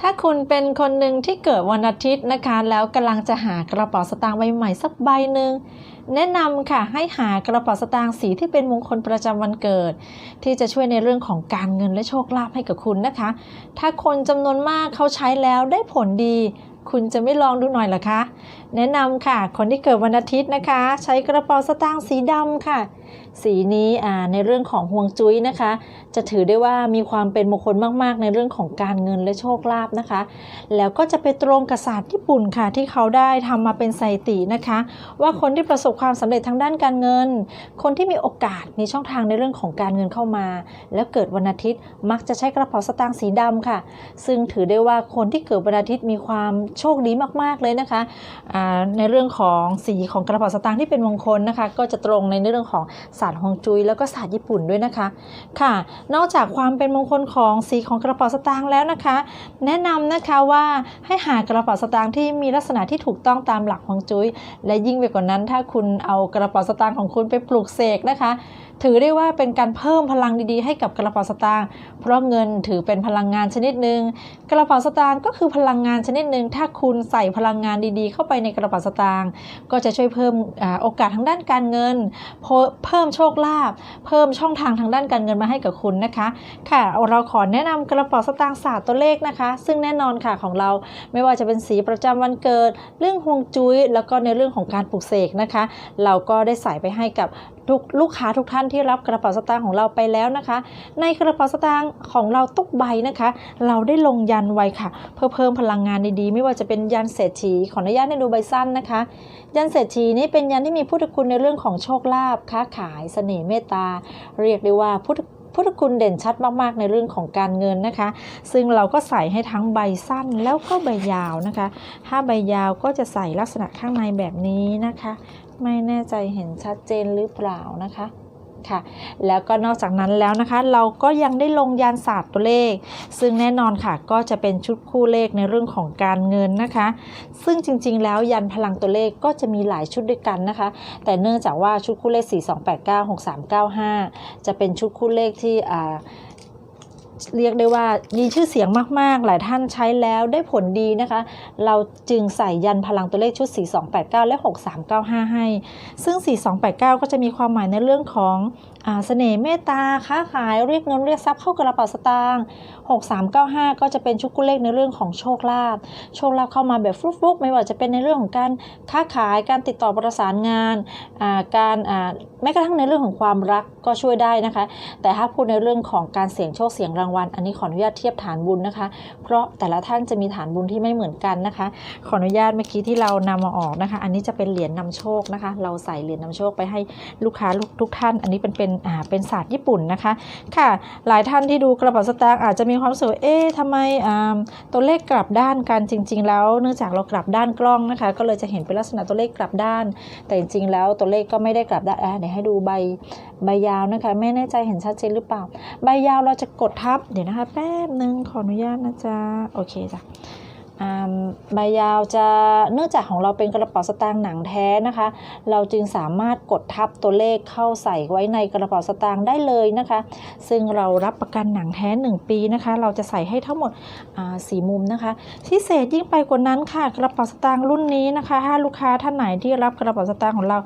ถ้าคุณเป็นคนหนึ่งที่เกิดวันอาทิตย์นะคะ แล้วกำลังจะหากระเป๋าสตางค์ใบใหม่สักใบหนึ่งแนะนำค่ะให้หากระเป๋าสตางค์สีที่เป็นมงคลประจำวันเกิด ที่จะช่วยในเรื่องของการเงินและโชคลาภให้กับคุณนะคะ ถ้าคนจำนวนมากเขาใช้แล้วได้ผลดี คุณจะไม่ลองดูหน่อยหรอคะ แนะนำค่ะ คนที่เกิดวันอาทิตย์นะคะ ใช้กระเป๋าสตางค์สีดำค่ะ สีนี้ในเรื่องของห่วงจุ้ยนะคะ จะถือได้ว่ามีความเป็นมงคลมากๆ ในเรื่องของการเงินและโชคลาภนะคะ แล้วก็จะไปตรงกับศาสตร์ญี่ปุ่นค่ะ ที่เขาได้ทำมาเป็นไซตินะคะ ว่าคนที่ประสบความสำเร็จทางด้านการเงิน คนที่มีโอกาสมีช่องทางในเรื่องของการเงินเข้ามา แล้วเกิดวันอาทิตย์มักจะใช้กระเป๋าสตางค์สีดำค่ะ ซึ่งถือได้ว่าคนที่เกิดวันอาทิตย์มีความโชคดีมากๆเลยนะคะในเรื่องของสีของกระเป๋าสตางค์ที่เป็นมงคลนะคะ ก็จะตรงในเรื่องของศาสตร์ฮวงจุ้ยแล้วก็ศาสตร์ญี่ปุ่นด้วยนะคะ ค่ะ นอกจากความเป็นมงคลของสีของกระเป๋าสตางค์แล้วนะคะ แนะนำนะคะว่าให้หากระเป๋าสตางค์ที่มีลักษณะที่ถูกต้องตามหลักฮวงจุ้ยและยิ่งไปกว่านั้นถ้าคุณเอากระเป๋าสตางค์ของคุณไปปลูกเสกนะคะ ถือได้ว่าเป็นการเพิ่มพลังดีๆ ให้กับกระเป๋าสตางค์เพราะเงินถือเป็นพลังงานชนิดหนึ่งกระเป๋าสตางค์ก็คือพลังงานชนิดหนึ่งถ้าคุณใส่พลังงานดีๆ เข้าไปในกระเป๋าสตางค์ก็จะช่วยเพิ่มอโอกาสทางด้านการเงิน เพิ่มโชคลาภเพิ่มช่องทางทางด้านการเงินมาให้กับคุณนะคะ ค่ะเราขอแนะนำกระเป๋าสตางค์ศาสตร์ตัวเลขนะคะ ซึ่งแน่นอนค่ะของเราไม่ว่าจะเป็นสีประจำวันเกิด เรื่องฮวงจุ้ยแล้วก็ในเรื่องของการปลูกเสกนะคะ เราก็ได้ใส่ไปให้กับทุกลูกค้าทุกท่านที่รับกระเป๋าสตางค์ของเราไปแล้วนะคะ ในกระเป๋าสตางค์ของเราทุกใบนะคะ เราได้ลงยันไว้ค่ะ เพื่อเพิ่มพลังงานดีๆ ไม่ว่าจะเป็นยันเศรษฐีขออนุญาตให้ดูใบสั้นนะคะ ยันเศรษฐีนี้เป็นยันที่มีพุทธคุณในเรื่องของโชคลาภค้าขายเสน่ห์เมตตา เรียกได้ว่าพุทธพุทธคุณเด่นชัดมากๆ ในเรื่องของการเงินนะคะ ซึ่งเราก็ใส่ให้ทั้งใบสั้นแล้วก็ใบยาวนะคะ ถ้าใบยาวก็จะใส่ลักษณะข้างในแบบนี้นะคะ ไม่แน่ใจเห็นชัดเจนหรือเปล่านะคะค่ะแล้วก็นอกจากนั้นแล้วนะคะ เราก็ยังได้ลงยานศาสตร์ตัวเลข ซึ่งแน่นอนค่ะ ก็จะเป็นชุดคู่เลขในเรื่องของการเงินนะคะ ซึ่งจริงๆ แล้วยันพลังตัวเลขก็จะมีหลายชุดด้วยกันนะคะ แต่เนื่องจากว่าชุดคู่เลข 4 2 8 9 6 3 9 5 จะเป็นชุดคู่เลขที่อ่า เรียกได้ว่ามีชื่อเสียงมาก ๆ หลายท่านใช้แล้วได้ผลดีนะคะ เราจึงใส่ยันพลังตัวเลขชุด 4289 และ 6395 ให้ ซึ่ง 4289 ก็จะมีความหมายในเรื่องของอเสน่ห์เมตตาค้าขายเรียกเงินเรียกทรัพย์เข้ากระเป๋าสตางค์6395 ก็จะเป็นชุดกุเลขในเรื่องของโชคลาภโชคลาภเข้ามาแบบฟลุกๆ ไม่ว่าจะเป็นในเรื่องของการค้าขายการติดต่อประสานงานาการแม้กระทั่งในเรื่องของความรักก็ช่วยได้นะคะ แต่ถ้าพูดในเรื่องของการเสี่ยงโชคเสี่ยงรางวัล อันนี้ขออนุญาตเทียบฐานบุญนะคะ เพราะแต่ละท่านจะมีฐานบุญที่ไม่เหมือนกันนะคะ ขออนุญาตเมื่อกี้ที่เรานำมาออกนะคะ อันนี้จะเป็นเหรียญนำโชคนะคะ เราใส่เหรียญนำโชคไปให้ลูกค้าลูกทุกท่าน อันนี้เป็นเป็นอ่าเป็นศาสตร์ญี่ปุ่นนะคะ ค่ะ หลายท่านที่ดูกระเป๋าสตางค์อาจจะมีความรู้สึกเอ๊ะทำไมอ่าตัวเลขกลับด้านกันจริง ๆ แล้ว เนื่องจากเรากลับด้านกล้องนะคะ ก็เลยจะเห็นเป็นลักษณะตัวเลขกลับด้าน แต่จริงๆแล้วตัวเลขก็ไม่ได้กลับด้านอะเดี๋ยวให้ดูใบใบยาวนะคะ ไม่แน่ใจเห็นชัดเจนหรือเปล่า ใบยาวเราจะกดทับเดี๋ยวนะคะแป๊บนึงขออนุญาตนะจ๊ะโอเคจ้ะอ่าใบยาวจะเนื่องจากของเราเป็นกระเป๋าสตางค์หนังแท้นะคะ เราจึงสามารถกดทับตัวเลขเข้าใส่ไว้ในกระเป๋าสตางค์ได้เลยนะคะ ซึ่งเรารับประกันหนังแท้ 1 ปีนะคะ เราจะใส่ให้ทั้งหมดสีมุมนะคะพิเศษยิ่งไปกว่านั้นค่ะ กระเป๋าสตางค์รุ่นนี้นะคะถ้าลูกค้าท่านไหนที่รับกระเป๋าสตางค์ของเรา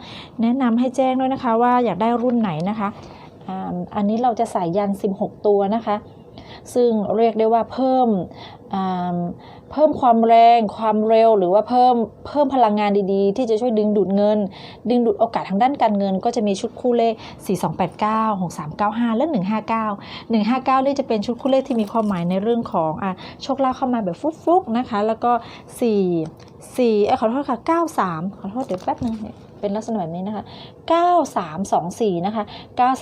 แนะนำให้แจ้งด้วยนะคะว่าอยากได้รุ่นไหนนะคะอ่าอันนี้เราจะใส่ยัน 16 ตัวนะคะ ซึ่งเรียกได้ว่าเพิ่มอ่าเพิ่มความแรงความเร็ว หรือว่าเพิ่มเพิ่มพลังงานดีๆ ที่จะช่วยดึงดูดเงิน ดึงดูดโอกาสทางด้านการเงิน ก็จะมีชุดคู่เลข 4289 6395 และ 159 159นี่จะเป็นชุดคู่เลขที่มีความหมายในเรื่องของอะโชคลาภเข้ามาแบบฟุกๆนะคะ แล้วก็ 4 4เอ้ขอโทษค่ะ 93 ขอโทษเดี๋ยวแป๊บนึงเนี่ยเป็นลักษณะแบบนี้นะคะ 9324 นะคะ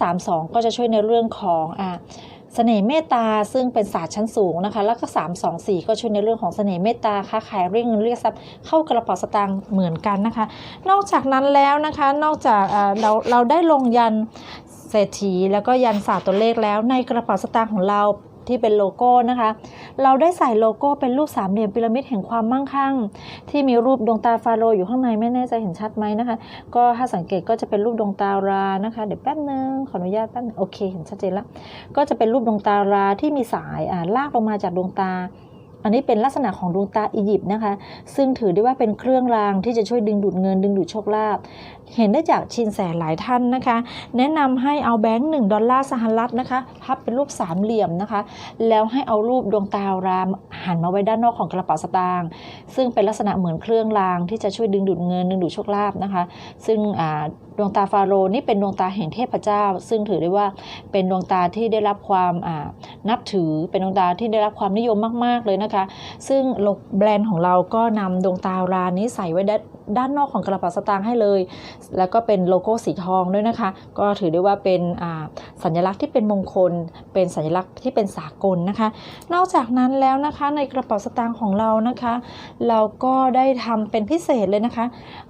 932 ก็จะช่วยในเรื่องของอะ เสน่ห์เมตตาซึ่งเป็นศาสตร์ชั้นสูงนะคะ แล้วก็3 2 4 ก็ช่วยในเรื่องของเสน่ห์เมตตาค้าขายเรียกเงินเรียกทรัพย์เข้ากระเป๋าสตางค์เหมือนกันนะคะ นอกจากนั้นแล้วนะคะ นอกจากเราเราได้ลงยันเศรษฐีแล้วก็ยันศาสตร์ตัวเลขแล้วในกระเป๋าสตางค์ของเรา ที่เป็นโลโก้นะคะ เราได้ใส่โลโก้เป็นรูปสามเหลี่ยมพีระมิดแห่งความมั่งคั่ง ที่มีรูปดวงตาฟาโรห์อยู่ข้างในไม่แน่ใจเห็นชัดไหมนะคะ ก็ถ้าสังเกตก็จะเป็นรูปดวงตารานะคะ เดี๋ยวแป๊บนึงขออนุญาตแป๊บนึงโอเคเห็นชัดเจนแล้วก็จะเป็นรูปดวงตาราที่มีสายอ่าลากลงมาจากดวงตาอันนี้เป็นลักษณะของดวงตาอียิปต์นะคะ ซึ่งถือได้ว่าเป็นเครื่องรางที่จะช่วยดึงดูดเงินดึงดูดโชคลาภเห็นได้จากชินแสหลายท่านนะคะ แนะนำให้เอาแบงค์หนึ่งดอลลาร์สหรัฐนะคะพับเป็นรูปสามเหลี่ยมนะคะ แล้วให้เอารูปดวงตารามหันมาไว้ด้านนอกของกระเป๋าสตางค์ซึ่งเป็นลักษณะเหมือนเครื่องรางที่จะช่วยดึงดูดเงินดึงดูดโชคลาภนะคะ ซึ่งดวงตาฟาโรนี่เป็นดวงตาแห่งเทพเจ้า ซึ่งถือได้ว่าเป็นดวงตาที่ได้รับความนับถือเป็นดวงตาที่ได้รับความนิยมมาก ๆเลยนะคะ ซึ่งแบรนด์ของเราก็นำดวงตารานี้ใส่ไว้ด้านนอกของกระเป๋าสตางค์ให้เลย แล้วก็เป็นโลโก้สีทองด้วยนะคะ ก็ถือได้ว่าเป็นสัญลักษณ์ที่เป็นมงคล เป็นสัญลักษณ์ที่เป็นสากลนะคะ นอกจากนั้นแล้วนะคะในกระเป๋าสตางค์ของเรานะคะ เราก็ได้ทำเป็นพิเศษเลยนะคะ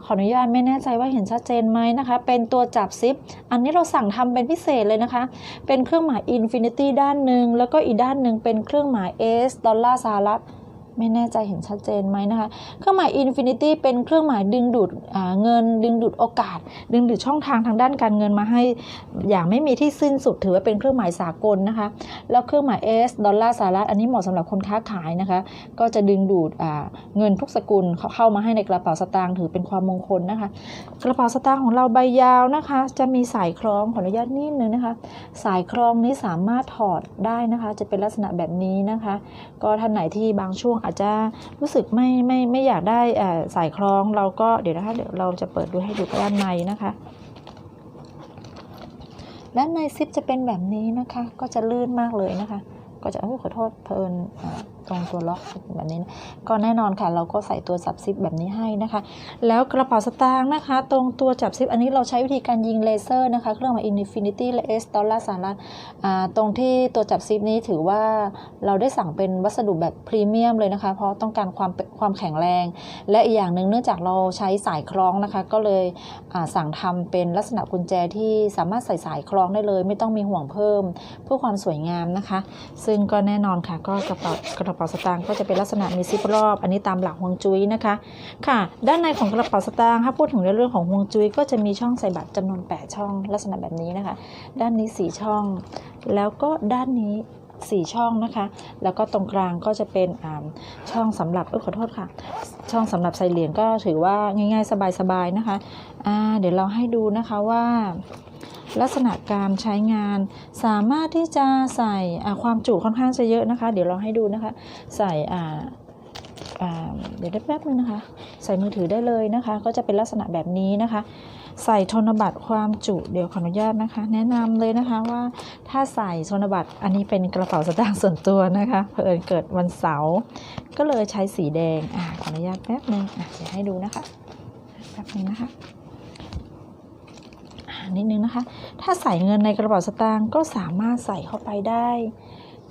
ขออนุญาตไม่แน่ใจว่าเห็นชัดเจนไหมนะคะ เป็นตัวจับซิป อันนี้เราสั่งทำเป็นพิเศษเลยนะคะ เป็นเครื่องหมาย Infinity ด้านหนึ่งแล้วก็อีกด้านหนึ่งเป็นเครื่องหมาย S ดอลลาร์สหรัฐ ไม่แน่ใจเห็นชัดเจนไหมนะคะ เครื่องหมาย Infinity เป็นเครื่องหมายดึงดูดเงิน ดึงดูดโอกาส ดึงดูดช่องทางทางด้านการเงินมาให้ อย่างไม่มีที่สิ้นสุดถือว่าเป็นเครื่องหมายสากลนะคะ แล้วเครื่องหมาย S ดอลลาร์สหรัฐอันนี้เหมาะสำหรับคนค้าขายนะคะ ก็จะดึงดูดเงินทุกสกุลเข้ามาให้ในกระเป๋าสตางค์ถือเป็นความมงคลนะคะ กระเป๋าสตางค์ของเราใบยาวนะคะ จะมีสายคล้องขออนุญาตนิดนึงนะคะ สายคล้องนี้สามารถถอดได้นะคะ จะเป็นลักษณะแบบนี้นะคะ ก็ท่านไหนที่บางช่วงอาจจะรู้สึกไม่ไม่ไม่อยากได้เอ่อสายคล้องเราก็เดี๋ยวนะคะเดี๋ยวเราจะเปิดดูให้ดูด้านในนะคะ ด้านในซิปจะเป็นแบบนี้นะคะ ก็จะลื่นมากเลยนะคะ ก็จะขอโทษเพลินอ ตรงตัวล็อกแบบนี้นก็แน่นอนค่ะ เราก็ใส่ตัวจับซิปแบบนี้ให้นะคะ แล้วกระเป๋าสตางค์นะคะ ตรงตัวจับซิปอันนี้เราใช้วิธีการยิงเลเซอร์นะคะ เครื่องหมาย Infinity และ S ดอลลาร์สหรัฐตรงที่ตัวจับซิปนี้ถือว่าเราได้สั่งเป็นวัสดุแบบพรีเมียมเลยนะคะ เพราะต้องการความความแข็งแรง และอีกอย่างหนึ่งเนื่องจากเราใช้สายคล้องนะคะ ก็เลยสั่งทำเป็นลักษณะกุญแจที่สามารถใส่สายคล้องได้เลย ไม่ต้องมีห่วงเพิ่ม เพื่อความสวยงามนะคะ ซึ่งก็แน่นอนค่ะก็กระเป๋ากระระเป๋าสตางค์ก็จะเป็นลักษณะมีซิปรอบ อันนี้ตามหลักฮวงจุ้ยนะคะค่ะ ด้านในของกระเป๋าสตางค์ถ้าพูดถึงในเรื่องของฮวงจุ้ยก็จะมีช่องใส่บัตรจำนวน 8 ช่อง ลักษณะแบบนี้นะคะ ด้านนี้ 4 ช่อง แล้วก็ด้านนี้4 ช่องนะคะ แล้วก็ตรงกลางก็จะเป็นช่องสำหรับเออขอโทษค่ะ ช่องสำหรับใส่เหรียญก็ถือว่าง่ายๆ สบายๆนะคะอ่าเดี๋ยวเราให้ดูนะคะว่า ลักษณะการใช้งาน สามารถที่จะใส่ความจุค่อนข้างจะเยอะนะคะ เดี๋ยวเราให้ดูนะคะ ใส่เดี๋ยวได้แป๊บนึงนะคะ ใส่มือถือได้เลยนะคะ ก็จะเป็นลักษณะแบบนี้นะคะ ใส่ธนบัตรความจุเดี๋ยวขออนุญาตนะคะ แนะนำเลยนะคะว่าถ้าใส่ธนบัตรอันนี้เป็นกระเป๋าสตางค์ส่วนตัวนะคะเผอิญเกิดวันเสาร์ก็เลยใช้สีแดงอ่าขออนุญาตแป๊บนึงอะเดี๋ยวให้ดูนะคะแป๊บนึงนะคะ นิดนึงนะคะ ถ้าใส่เงินในกระเป๋าสตางค์ก็สามารถใส่เข้าไปได้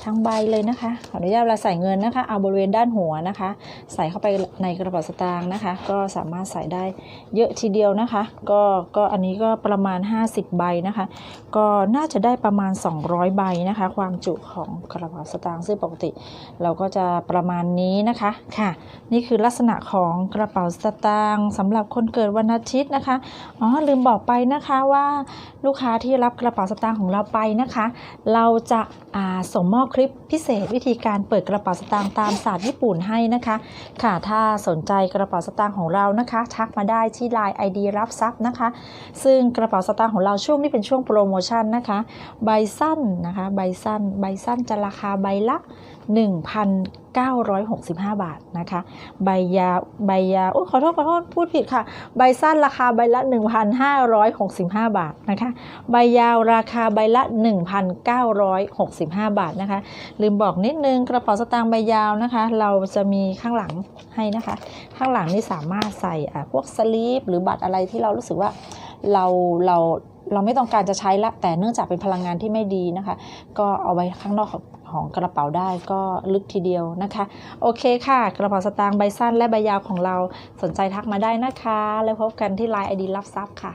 ทั้งใบเลยนะคะ ขออนุญาตเวลาใส่เงินนะคะ เอาบริเวณด้านหัวนะคะ ใส่เข้าไปในกระเป๋าสตางค์นะคะ ก็สามารถใส่ได้เยอะทีเดียวนะคะ ก็ก็อันนี้ก็ประมาณ 50 ใบนะคะ ก็น่าจะได้ประมาณ 200 ใบนะคะ ความจุของกระเป๋าสตางค์ซึ่งปกติ เราก็จะประมาณนี้นะคะค่ะ นี่คือลักษณะของกระเป๋าสตางค์สำหรับคนเกิดวันอาทิตย์นะคะอ๋อลืมบอกไปนะคะว่าลูกค้าที่รับกระเป๋าสตางค์ของเราไปนะคะ เราจะอ่าส่งมอบคลิปพิเศษวิธีการเปิดกระเป๋าสตางค์ตามศาสตร์ญี่ปุ่นให้นะคะ ค่ะถ้าสนใจกระเป๋าสตางค์ของเรานะคะ ทักมาได้ที่ Line ID รับทรัพย์นะคะ ซึ่งกระเป๋าสตางค์ของเราช่วงนี้เป็นช่วงโปรโมชั่นนะคะ ใบสั้นนะคะ ใบสั้น ใบสั้นจะราคาใบละ1,965 บาทนะคะ ใบยาใบยาโอ้ขอโทษขอโทษพูดผิดค่ะ ใบสั้นราคาใบละ 1,565 บาทนะคะ ใบยาวราคาใบละ 1,965 บาทนะคะ ลืมบอกนิดนึงกระเป๋าสตางค์ใบยาวนะคะ เราจะมีข้างหลังให้นะคะ ข้างหลังนี่สามารถใส่อ่าพวกสลีปหรือบัตรอะไรที่เรารู้สึกว่าเราเราเราไม่ต้องการจะใช้ละแต่เนื่องจากเป็นพลังงานที่ไม่ดีนะคะ ก็เอาไว้ข้างนอก ของกระเป๋าได้ก็ลึกทีเดียวนะคะ โอเคค่ะ กระเป๋าสตางค์ใบสั้นและใบยาวของเราสนใจทักมาได้นะคะ แล้วพบกันที่ Line ID รับทรัพย์ค่ะ